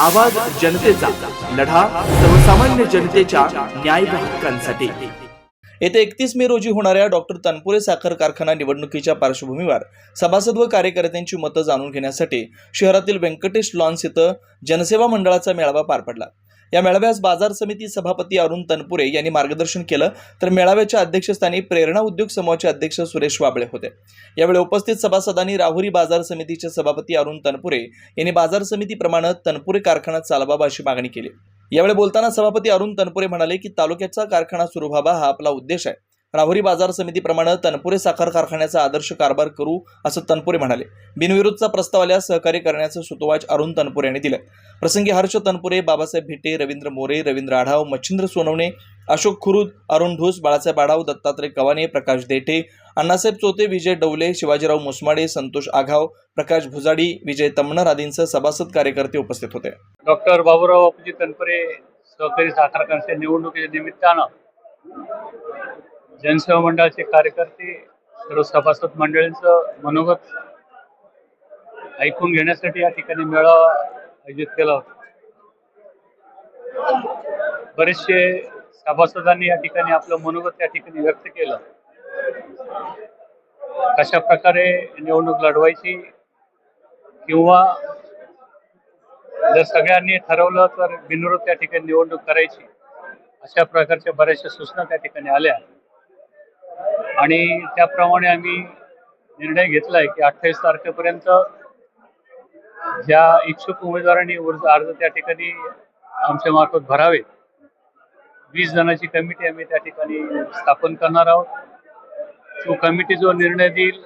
आवाज जनतेचा लढा सर्वसामान्य जनतेच्या न्याय हक्कांसाठी. येत्या एकतीस मे रोजी होणाऱ्या डॉक्टर तनपुरे साखर कारखाना निवडणुकीच्या पार्श्वभूमीवर सभासद व कार्यकर्त्यांची मतं जाणून घेण्यासाठी शहरातील व्यंकटेश लॉन्स इथं जनसेवा मंडळाचा मेळावा पार पडला. या मेळाव्यास बाजार समिती सभापती अरुण तनपुरे यांनी मार्गदर्शन केलं. तर मेळाव्याच्या अध्यक्षस्थानी प्रेरणा उद्योग समूहाचे अध्यक्ष सुरेश वाबळे होते. यावेळी उपस्थित सभासदांनी राहुरी बाजार समितीचे सभापती अरुण तनपुरे यांनी बाजार समितीप्रमाणे तनपुरे कारखाना चालवावा अशी मागणी केली. यावेळी बोलताना सभापती अरुण तनपुरे म्हणाले की तालुक्याचा कारखाना सुरू व्हावा हा आपला उद्देश आहे. राहुरी बाजार समितीप्रमाणे तनपुरे साखर कारखान्याचा आदर्श कारभार करू असं तनपुरे म्हणाले. बिनविरोधचा प्रस्ताव आल्यास सहकार्य करण्याचं सुतोवाच अरुण तनपुरे यांनी दिलं. प्रसंगी हर्ष तनपुरे बाबासाहेब भिटे रवींद्र मोरे रवींद्र आढाव मच्छिंद्र सोनवणे अशोक खुरुद अरुण ढोस बाळासाहेब आढाव दत्तात्रय कवाने प्रकाश देठे अण्णासाहेब चोते विजय डवले शिवाजीराव मुसमाडे संतोष आघाव प्रकाश भुजाडी विजय तमणर आदींसह सभासद कार्यकर्ते उपस्थित होते. डॉक्टर बाबूराव बापूजी तनपुरे सहकारी साखर निवडणुकीच्या निमित्तानं जनसेवा मंडळाचे कार्यकर्ते सर्व सभासद मंडळींचं मनोगत ऐकून घेण्यासाठी या ठिकाणी मेळावा आयोजित केला होता. बरेचसे सभासदांनी या ठिकाणी आपलं मनोगत त्या ठिकाणी व्यक्त केलं. कशा प्रकारे निवडणूक लढवायची किंवा जर सगळ्यांनी ठरवलं तर बिनविरोध त्या ठिकाणी निवडणूक करायची अशा प्रकारच्या बऱ्याचशा सूचना त्या ठिकाणी आल्या. आणि त्याप्रमाणे आम्ही निर्णय घेतलाय की अठ्ठावीस तारखेपर्यंत ज्या इच्छुक उमेदवारांनी अर्ज अर्ज त्या ठिकाणी आमच्या मार्फत भरावे वीस जणांची कमिटी आम्ही त्या ठिकाणी स्थापन करणार आहोत. तो कमिटी जो निर्णय देईल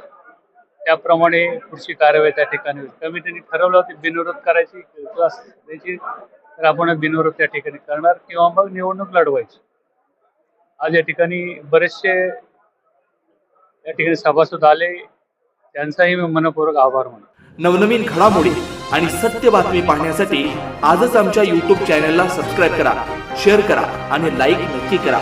त्याप्रमाणे पुढची कारवाई त्या ठिकाणी होईल. कमिटीने ठरवलं होती बिनविरोध करायची क्लास द्यायची तर आपण बिनविरोध त्या ठिकाणी करणार किंवा मग निवडणूक लढवायची. आज या ठिकाणी बरेचसे या ठिकाणी सभासद आले. त्यांचाही मी मनपूर्वक आभार मानतो. नवनवीन घडामोडी आणि सत्य बातमी पाहण्यासाठी आजच आमच्या यूट्यूब चॅनलला सबस्क्राईब करा शेअर करा आणि लाईक नक्की करा.